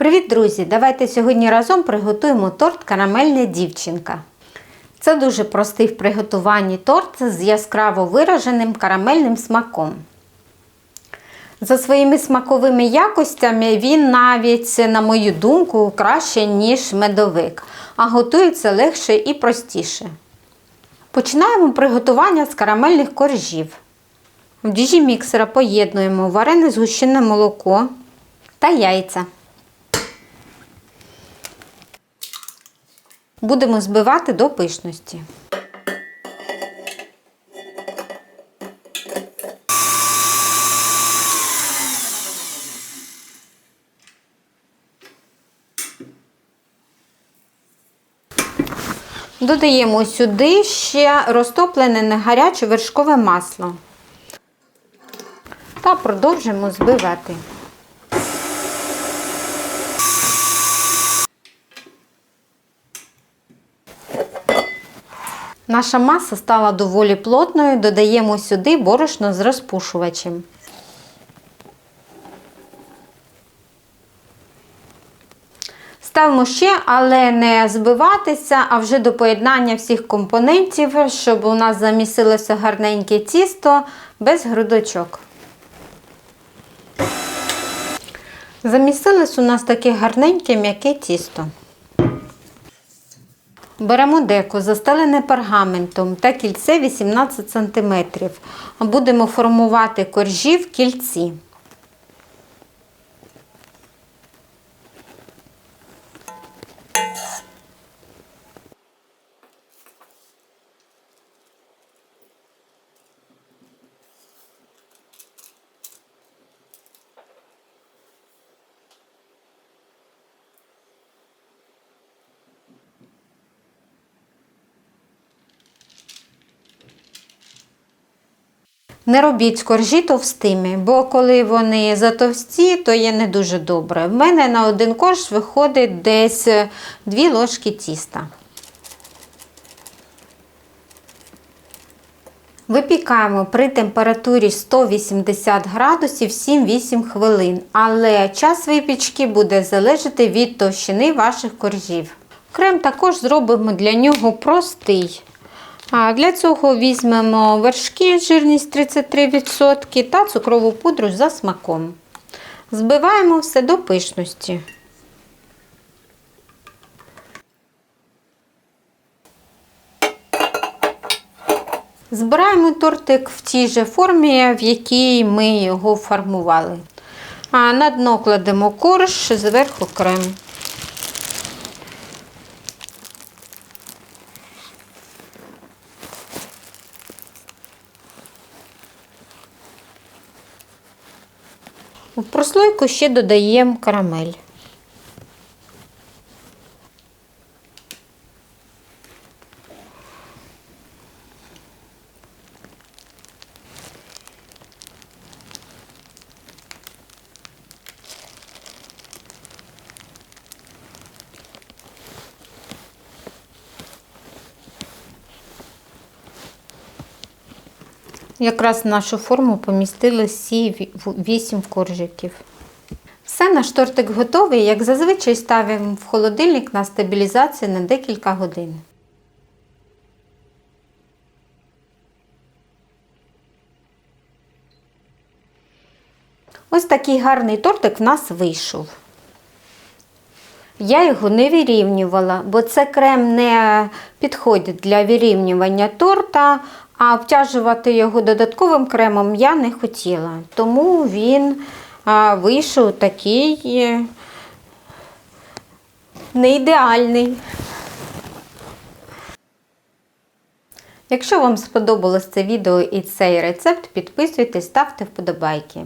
Привіт, друзі! Давайте сьогодні разом приготуємо торт Карамельна дівчинка. Це дуже простий в приготуванні торт з яскраво вираженим карамельним смаком. За своїми смаковими якостями він навіть, на мою думку, краще, ніж медовик, а готується легше і простіше. Починаємо приготування з карамельних коржів. В діжі міксера поєднуємо варене згущене молоко та яйця. Будемо збивати до пишності. Додаємо сюди ще розтоплене негаряче вершкове масло та продовжуємо збивати. Наша маса стала доволі плотною, додаємо сюди борошно з розпушувачем. Ставимо ще, але не збиватися, а вже до поєднання всіх компонентів, щоб у нас замісилося гарненьке тісто без грудочок. Замісилось у нас таке гарненьке м'яке тісто. Беремо деко, застелене пергаментом та кільце 18 см. Будемо формувати коржі в кільці. Не робіть коржі товстими, бо коли вони затовсті, то є не дуже добре. В мене на один корж виходить десь 2 ложки тіста. Випікаємо при температурі 180 градусів 7-8 хвилин, але час випічки буде залежати від товщини ваших коржів. Крем також зробимо для нього простий. А Для цього візьмемо вершки, жирність 33% та цукрову пудру за смаком. Збиваємо все до пишності. Збираємо тортик в тій же формі, в якій ми його формували. А на дно кладемо корж, зверху крем. В прослойку ще додаємо карамель. Якраз в нашу форму помістили всі 8 коржиків. Все, наш тортик готовий, як зазвичай ставимо в холодильник на стабілізацію на декілька годин. Ось такий гарний тортик в нас вийшов. Я його не вирівнювала, бо це крем не підходить для вирівнювання торта, а обтяжувати його додатковим кремом я не хотіла. Тому він вийшов такий неідеальний. не ідеальний. Якщо вам сподобалось це відео і цей рецепт, підписуйтесь, ставте вподобайки.